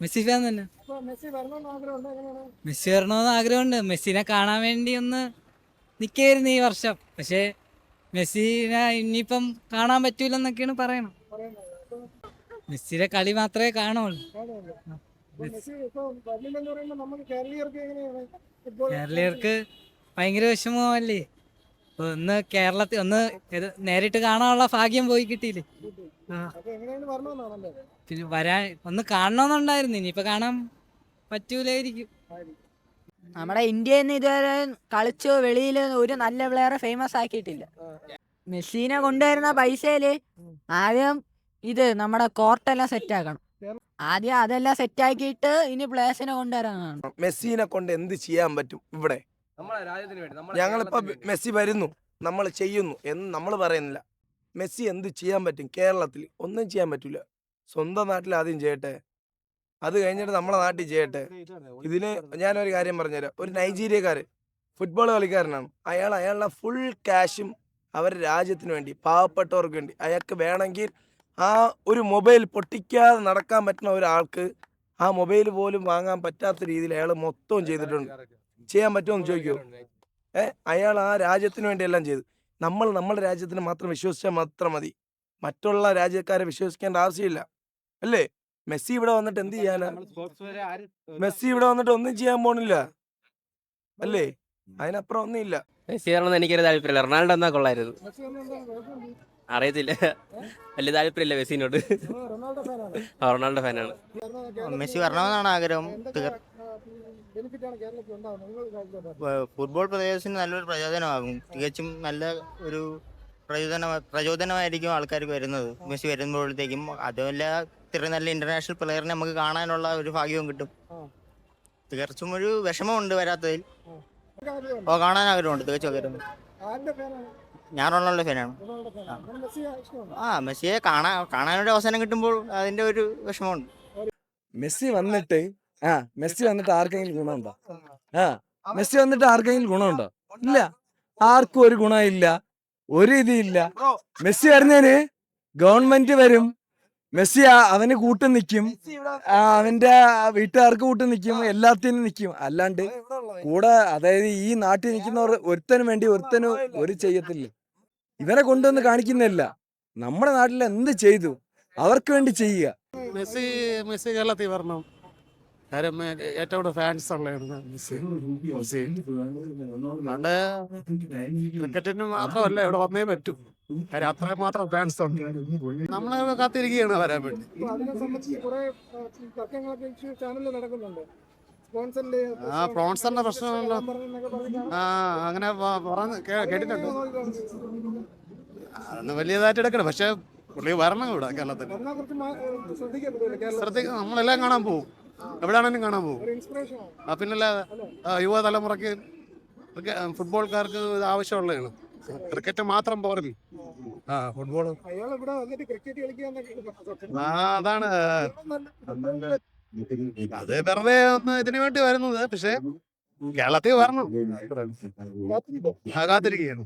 Messi fan തന്നെ. Messi വരണമെന്ന് ആഗ്രഹമുണ്ട്? മെസ്സിനെ കാണാൻ വേണ്ടി ഒന്ന് നിൽക്കായിരുന്നു ഈ വർഷം. പക്ഷേ മെസ്സിനെ ഇനിയിപ്പം കാണാൻ പറ്റൂലെന്നൊക്കെയാണ് പറയണം. മെസ്സിയുടെ കളി മാത്രമേ കാണുള്ളൂ. കേരളീയർക്ക് ഭയങ്കര വിഷമമല്ലേ? അപ്പൊ ഒന്ന് കേരളത്തിൽ ഒന്ന് ഇത് നേരിട്ട് കാണാനുള്ള ഭാഗ്യം പോയി കിട്ടിയില്ലേ? ആ. പിന്നെ വരാൻ ഒന്ന് കാണണമെന്നുണ്ടായിരുന്നു ഇനിയിപ്പോ കാണാൻ പറ്റൂലായിരിക്കും. നമ്മുടെ ഇന്ത്യയിൽ നിന്ന് ഇതുവരെ കളിച്ച് വെളിയിൽ ഒരു നല്ല പ്ലെയറെ ഫേമസ് ആക്കിയിട്ടില്ല. മെസ്സീനെ കൊണ്ടുവരുന്ന പൈസയിൽ ആദ്യം ഇത് നമ്മുടെ കോർട്ടെല്ലാം സെറ്റ് ആക്കണം. ആദ്യം അതെല്ലാം സെറ്റ് ആക്കിയിട്ട് ഇനി പ്ലേസിനെ കൊണ്ടുവരാനാണ്. മെസ്സീനെ കൊണ്ട് എന്ത് ചെയ്യാൻ പറ്റും ഇവിടെ? ഞങ്ങളിപ്പോ മെസ്സി വരുന്നു നമ്മൾ ചെയ്യുന്നു എന്ന് നമ്മൾ പറയുന്നില്ല. മെസ്സി എന്ത് ചെയ്യാൻ പറ്റും കേരളത്തിൽ? ഒന്നും ചെയ്യാൻ പറ്റൂല. സ്വന്തം നാട്ടിൽ ആദ്യം ചെയ്യട്ടെ. അത് കഴിഞ്ഞിട്ട് നമ്മളെ നാട്ടിൽ ചെയ്യട്ടെ. ഇതിന് ഞാനൊരു കാര്യം പറഞ്ഞുതരാം. ഒരു നൈജീരിയക്കാര് ഫുട്ബോൾ കളിക്കാരനാണ്. അയാൾ അയാളുടെ ഫുൾ ക്യാഷും അവരുടെ രാജ്യത്തിന് വേണ്ടി പാവപ്പെട്ടവർക്ക് വേണ്ടി അയാൾക്ക് വേണമെങ്കിൽ ആ ഒരു മൊബൈൽ പൊട്ടിക്കാതെ നടക്കാൻ പറ്റുന്ന ഒരാൾക്ക് ആ മൊബൈൽ പോലും വാങ്ങാൻ പറ്റാത്ത രീതിയിൽ അയാൾ മൊത്തം ചെയ്തിട്ടുണ്ട്. ചെയ്യാൻ പറ്റുമോ എന്ന് ചോദിക്കുമോ ഏ? അയാൾ ആ രാജ്യത്തിന് വേണ്ടി എല്ലാം ചെയ്തു. നമ്മൾ നമ്മുടെ രാജ്യത്തിന് മാത്രം വിശ്വസിച്ചാൽ മാത്രം മതി. മറ്റുള്ള രാജ്യക്കാരെ വിശ്വസിക്കേണ്ട ആവശ്യമില്ല. അല്ലേ? മെസ്സി ഇവിടെ വന്നിട്ട് എന്ത് ചെയ്യാനാ? മെസ്സി ഇവിടെ വന്നിട്ട് ഒന്നും ചെയ്യാൻ പോണില്ല. അല്ലേ? അതിനപ്പുറം ഒന്നുമില്ല മെസ്സി വരണമെന്ന് എനിക്കൊരു താല്പര്യമില്ല. റൊണാൾഡോ എന്നാ കൊള്ളായിരുന്നു. അറിയത്തില്ല. വലിയ താല്പര്യമില്ല മെസ്സിനോട്. റൊണാൾഡോ ഫാനാണ് മെസ്സി വരണമെന്നാണ് ആഗ്രഹം. ഫുട്ബോൾ പ്രദേശത്തിന് നല്ലൊരു പ്രചോദനമാകും. തികച്ചും നല്ല ഒരു പ്രചോദന പ്രചോദനമായിരിക്കും ആൾക്കാർക്ക് വരുന്നത്. മെസ്സി വരുമ്പോഴത്തേക്കും അതുമല്ല ഇത്ര നല്ല ഇന്റർനാഷണൽ പ്ലെയറിനെ നമുക്ക് കാണാനുള്ള ഒരു ഭാഗ്യവും കിട്ടും. തികച്ചും ഒരു വിഷമമുണ്ട് വരാത്തതിൽ. ഓ കാണാൻ ആഗ്രഹമുണ്ട്. തികച്ചും ആഗ്രഹം ഫാനാണ് ഞാൻ റൊണാൾഡോ ഫാനാണ്. ആ. മെസ്സിയെ കാണാൻ കാണാനൊരു അവസരം കിട്ടുമ്പോൾ അതിന്റെ ഒരു വിഷമമുണ്ട്. മെസ്സി വന്നിട്ട് ആ മെസ്സി വന്നിട്ട് ആർക്കെങ്കിലും ഗുണമുണ്ടോ? ആ മെസ്സി വന്നിട്ട് ആർക്കെങ്കിലും ഗുണമുണ്ടോ? ഇല്ല. ആർക്കും ഒരു ഗുണമില്ല. ഒരു ഇതില്ല. മെസ്സി വരുന്നതിന് ഗവൺമെന്റ് വരും. മെസ്സി അവന് കൂട്ടു നിൽക്കും അവന്റെ വീട്ടുകാർക്ക് കൂട്ടു നിൽക്കും എല്ലാത്തിനും നിൽക്കും അല്ലാണ്ട് കൂടെ അതായത് ഈ നാട്ടിൽ നിൽക്കുന്നവർ ഒരുത്തനും വേണ്ടി ഒരുത്തനും ഒരു ചെയ്യത്തില്ല. ഇവരെ കൊണ്ടുവന്ന് കാണിക്കുന്നില്ല. നമ്മുടെ നാട്ടിൽ എന്ത് ചെയ്തു? അവർക്ക് വേണ്ടി ചെയ്യുക. മെസ്സി മെസ്സി കേരളത്തിൽ വരണം. കാര്യം ഏറ്റവും കൂടുതൽ ഫാൻസ് ഉള്ളതാണ് അല്ലാണ്ട് ക്രിക്കറ്റിന് മാത്രമല്ല ഇവിടെ വന്നേ പറ്റൂ. കാര്യം അത്രയും മാത്രം ഫാൻസ് ഉണ്ട്. നമ്മളെ കാത്തിരിക്കുകയാണ് വരാൻ വേണ്ടി. ആ പ്രോൺസറിന്റെ പ്രശ്നമുണ്ടോ ആ അങ്ങനെ പറഞ്ഞ് കേട്ടിട്ടുണ്ട്. അതൊന്നും വലിയതായിട്ട് എടുക്കണം. പക്ഷെ പുള്ളി വരണം ഇവിടെ കേരളത്തിൽ. ശ്രദ്ധിക്കപ്പെടുമല്ലോ നമ്മളെല്ലാം കാണാൻ പോകും എവിടെയാണെങ്കിലും കാണാൻ പോകും. ആ പിന്നല്ല യുവതലമുറയ്ക്ക് ഫുട്ബോൾക്കാർക്ക് ആവശ്യമുള്ളതാണ്. ക്രിക്കറ്റ് മാത്രം പോരല്ല? ആ ഫുട്ബോൾ ആ അതാണ്. അത് വെറുതെ ഒന്ന് ഇതിനു വേണ്ടി വരുന്നത് പക്ഷെ കേരളത്തിൽ വരണം. കാത്തിരിക്കുകയാണ്.